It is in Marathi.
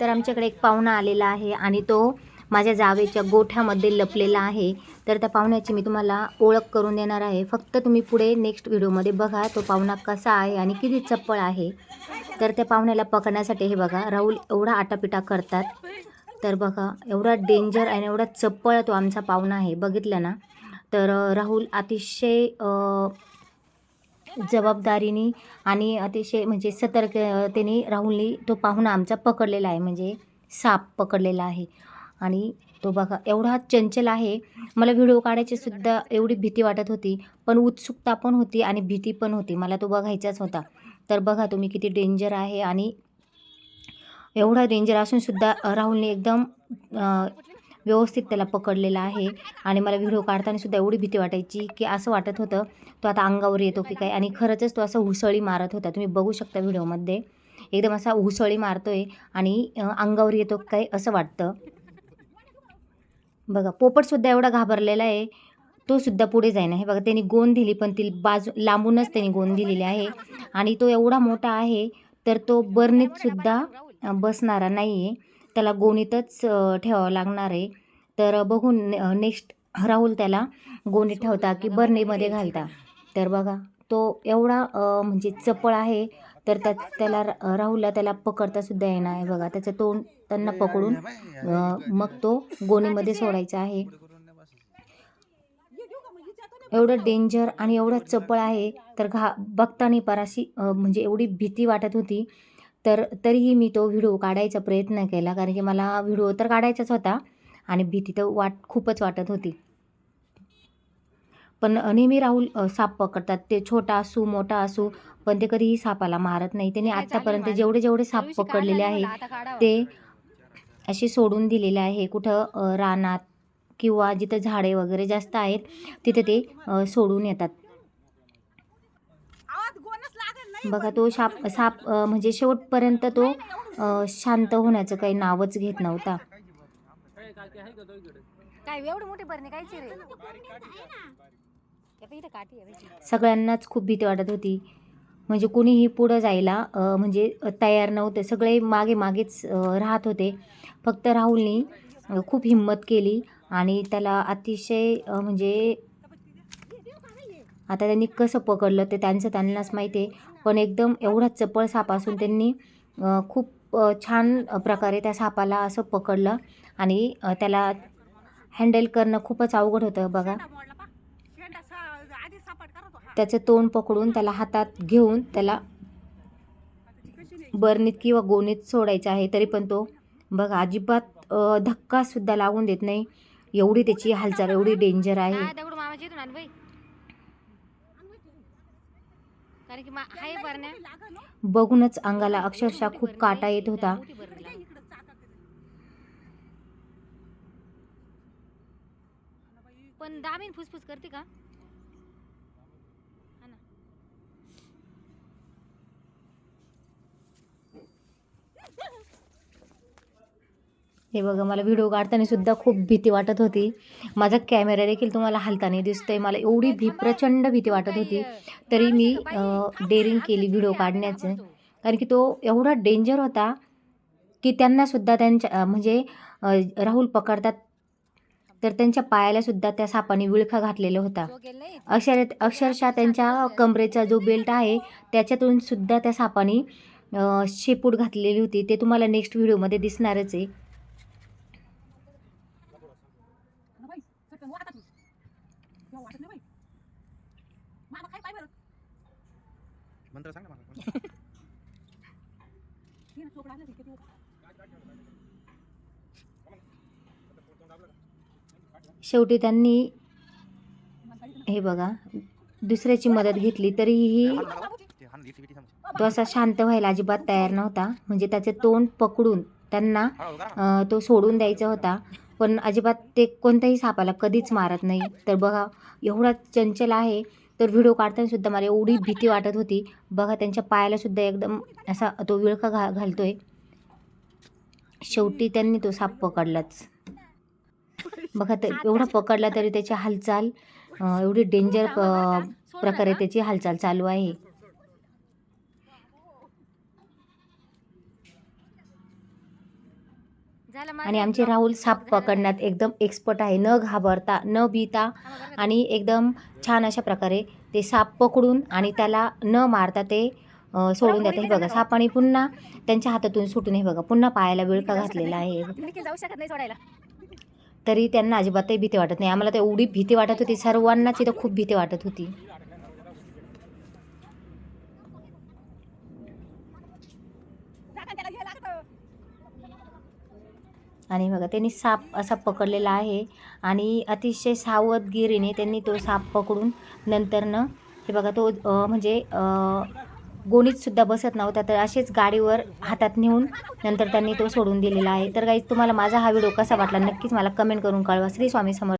तर आमच्याकडे एक पाहुणा आलेला आहे आणि तो माझ्या जावेच्या गोठ्यामध्ये लपलेला आहे. तर त्या पाहुण्याची मी तुम्हाला ओळख करून देणार आहे. फक्त तुम्ही पुढे नेक्स्ट व्हिडिओमध्ये बघा तो पाहुणा कसा आहे आणि किती चप्पळ आहे. तर त्या पाहुण्याला पकडण्यासाठी हे बघा राहुल एवढा आटापिटा करतात. तर बघा एवढा डेंजर आणि एवढा चप्पळ तो आमचा पाहुणा आहे. बघितलं ना? तर राहुल अतिशय जबाबदारीने आणि अतिशय म्हणजे सतर्कतेने राहुलनी तो पाहुणा आमचा पकडलेला आहे म्हणजे साप पकडलेला आहे. आणि तो बघा एवढा चंचल आहे. मला व्हिडिओ काढायची सुद्धा एवढी भीती वाटत होती पण उत्सुकता पण होती आणि भीती पण होती. मला तो बघायचाच होता. तर बघा तुम्ही किती डेंजर आहे आणि एवढा डेंजर असूनसुद्धा राहुलने एकदम व्यवस्थित त्याला पकडलेला आहे. आणि मला व्हिडिओ काढताना सुद्धा एवढी भीती वाटायची की असं वाटत होतं तो आता अंगावर येतो की काय? आणि खरंचच तो असं हुसळी मारत होता. तुम्ही बघू शकता व्हिडिओमध्ये. एकदम असा हुसळी मारतोय आणि अंगावर येतो काय असं वाटतं. बघा पोपटसुद्धा एवढा घाबरलेला आहे. तो सुद्धा पुढे जाईना. हे बघा त्यांनी गोंद दिली पण ती बाजू लांबूनच त्यांनी गोंद दिलेली आहे. आणि तो एवढा मोठा आहे तर तो बर्नीत सुद्धा बसणारा नाही आहे त्याला गोणीतच ठेवावं लागणार आहे. तर बघून नेक्स्ट राहुल त्याला गोणीत ठेवता की बर्नीमध्ये घालता. तर बघा तो एवढा म्हणजे चपळ आहे तर त्या त्याला राहुलला त्याला पकडता सुद्धा येणार आहे बघा. त्याचं तोंड त्यांना पकडून मग तो गोणीमध्ये सोडायचा आहे. एवढं डेंजर आणि एवढं चपळ आहे तर घा बघताना पराशी म्हणजे एवढी भीती वाटत होती. तर तरीही मी तो व्हिडिओ काढायचा प्रयत्न केला कारण की मला व्हिडिओ तर काढायचाच होता आणि भीती तर वाट खूपच वाटत होती. पण नेहमी राहुल साप पकडतात. ते छोटा असू मोठा असू पण ते कधीही सापाला मारत नाही. त्याने आत्तापर्यंत जेवढे जेवढे साप पकडलेले आहे ते असे सोडून दिलेले आहे. कुठं रानात किंवा जिथं झाडे वगैरे जास्त आहेत तिथे ते सोडून येतात. बघा तो साप साप म्हणजे शेवटपर्यंत तो शांत होण्याचं काही नावच घेत नव्हता. सगळ्यांनाच खूप भीती वाटत होती. म्हणजे कुणीही पुढं जायला म्हणजे तयार नव्हते. सगळे मागे मागेच राहत होते. फक्त राहुलनी खूप हिंमत केली आणि त्याला अतिशय म्हणजे आता त्यांनी कसं पकडलं ते त्यांचं त्यांनाच माहिती आहे. पण एकदम एवढा चपळ साप असून त्यांनी खूप छान प्रकारे त्या सापाला असं पकडलं आणि त्याला हँडल करणं खूपच अवघड होतं बघा. त्याचं तोंड पकडून त्याला हातात घेऊन त्याला बर्नीत किंवा गोणीत सोडायचं आहे तरी पण तो बघा अजिबात धक्कासुद्धा लागून देत नाही. एवढी त्याची हालचाल एवढी डेंजर आहे. कारण की मा- हाय बरण्या बघूनच अंगाला अक्षरशः खूप काटा येत होता. पण दामीन फुसफुस करते का? हे बघा मला व्हिडिओ काढताना सुद्धा खूप भीती वाटत होती. माझा कॅमेरा देखील तुम्हाला हलताना दिसतोय. मला एवढी भी प्रचंड भीती वाटत होती. तरी मी डेअरिंग केली व्हिडिओ काढण्याचं. कारण की तो एवढा डेंजर होता की त्यांना सुद्धा त्यांच्या म्हणजे राहुल पकडतात. तर त्यांच्या पायाला सुद्धा त्या सापाने विळखा घातलेला होता. अक्षर अक्षरशः त्यांच्या कमरेचा जो बेल्ट आहे त्याच्यातून सुद्धा त्या सापाने शेपूट घातलेली होती. ते तुम्हाला नेक्स्ट व्हिडिओमध्ये दिसणारच आहे. मंत्र सांग ना मला. शेवटी त्यांनी हे बघा दुसऱ्याची मदत घेतली तरीही ते असा शांत व्हायला अजिबात तयार नव्हता. म्हणजे त्याचे तोंड पकडून त्यांना तो सोडून द्यायचा होता. पण अजिबात ते कोणत्याही सापाला कधीच मारत नाही. तर बघा एवढा चंचल आहे तर व्हिडिओ काढताना सुद्धा मला एवढी भीती वाटत होती. बघा त्यांच्या पायाला सुद्धा एकदम असा तो विळखा घा घालतोय. शेवटी त्यांनी तो साप पकडलाच. बघा तर एवढा पकडला तरी त्याची हालचाल एवढी डेंजर प्रकारे त्याची हालचाल चालू आहे झालं माझं आणि आमचे राहुल साप. पकडण्यात एकदम एक्सपर्ट आहे. न घाबरता न भीता ते. आणि एकदम छान अशा प्रकारे ते साप पकडून आणि त्याला न मारता ते सोडून देतात. हे बघा सापाने पुन्हा त्यांच्या हातातून सुटून हे बघा पुन्हा पायाला विळका घातलेला आहे. निखिल जाऊ शकत नाही सोडायला. तरी त्यांना अजिबातही भीती वाटत नाही. आम्हाला तर एवढी भीती वाटत होती. सर्वांनाच इथं खूप भीती वाटत होती. आणि बघा त्यांनी साप असा पकडलेला आहे आणि अतिशय सावधगिरीने त्यांनी तो साप पकडून नंतरनं हे बघा तो म्हणजे गोणीतसुद्धा बसत नव्हता. तर असेच गाडीवर हातात नेऊन नंतर त्यांनी तो सोडून दिलेला आहे. तर काही तुम्हाला माझा हा व्हिडिओ कसा वाटला नक्कीच मला कमेंट करून कळवा. श्री स्वामी समर्थ